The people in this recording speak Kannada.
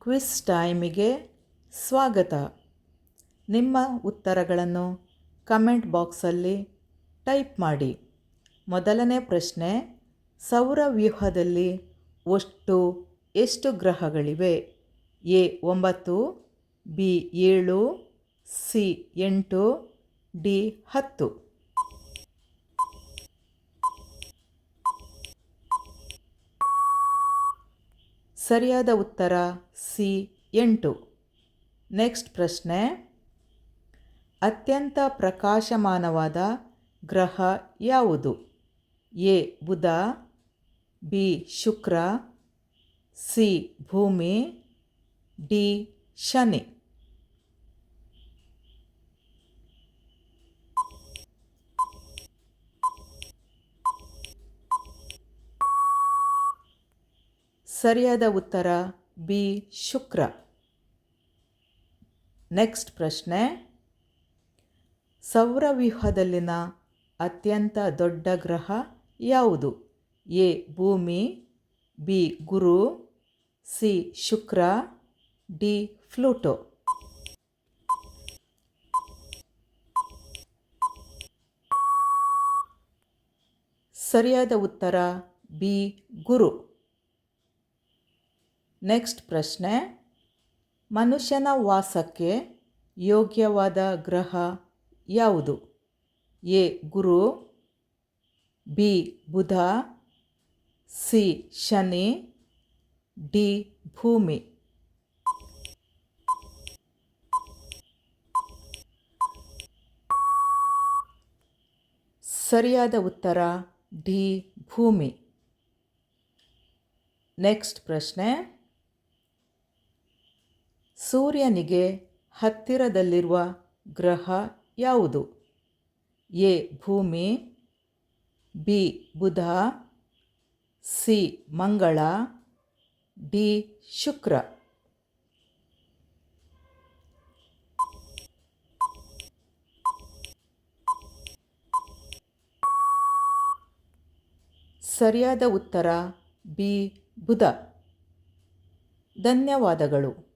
ಕ್ವಿಸ್ ಟೈಮಿಗೆ ಸ್ವಾಗತ. ನಿಮ್ಮ ಉತ್ತರಗಳನ್ನು ಕಮೆಂಟ್ ಬಾಕ್ಸಲ್ಲಿ ಟೈಪ್ ಮಾಡಿ. ಮೊದಲನೇ ಪ್ರಶ್ನೆ ಸೌರವ್ಯೂಹದಲ್ಲಿ ಒಟ್ಟು ಎಷ್ಟು ಗ್ರಹಗಳಿವೆ? ಎ ಒಂಬತ್ತು, ಬಿ ಏಳು, ಸಿ ಎಂಟು, ಡಿ ಹತ್ತು. ಸರಿಯಾದ ಉತ್ತರ ಸಿ, ಎಂಟು. ನೆಕ್ಸ್ಟ್ ಪ್ರಶ್ನೆ. ಅತ್ಯಂತ ಪ್ರಕಾಶಮಾನವಾದ ಗ್ರಹ ಯಾವುದು? ಎ, ಬುಧ, ಬಿ, ಶುಕ್ರ, ಸಿ, ಭೂಮಿ, ಡಿ, ಶನಿ. ಸರಿಯಾದ ಉತ್ತರ ಬಿ, ಶುಕ್ರ. ನೆಕ್ಸ್ಟ್ ಪ್ರಶ್ನೆ. ಸೌರವ್ಯೂಹದಲ್ಲಿನ ಅತ್ಯಂತ ದೊಡ್ಡ ಗ್ರಹ ಯಾವುದು? ಎ, ಭೂಮಿ, ಬಿ, ಗುರು, ಸಿ, ಶುಕ್ರ, ಡಿ ಫ್ಲೂಟೋ ಸರಿಯಾದ ಉತ್ತರ ಬಿ, ಗುರು. ನೆಕ್ಸ್ಟ್ ಪ್ರಶ್ನೆ. ಮನುಷ್ಯನ ವಾಸಕ್ಕೆ ಯೋಗ್ಯವಾದ ಗ್ರಹ ಯಾವುದು? ಎ. ಗುರು. ಬಿ. ಬುಧ. ಸಿ. ಶನಿ. ಡಿ. ಭೂಮಿ. ಸರಿಯಾದ ಉತ್ತರ ಡಿ. ಭೂಮಿ. ನೆಕ್ಸ್ಟ್ ಪ್ರಶ್ನೆ. ಸೂರ್ಯನಿಗೆ ಹತ್ತಿರದಲ್ಲಿರುವ ಗ್ರಹ ಯಾವುದು? ಎ, ಭೂಮಿ, ಬಿ, ಬುಧ, ಸಿ, ಮಂಗಳ, ಡಿ, ಶುಕ್ರ. ಸರಿಯಾದ ಉತ್ತರ ಬಿ, ಬುಧ. ಧನ್ಯವಾದಗಳು.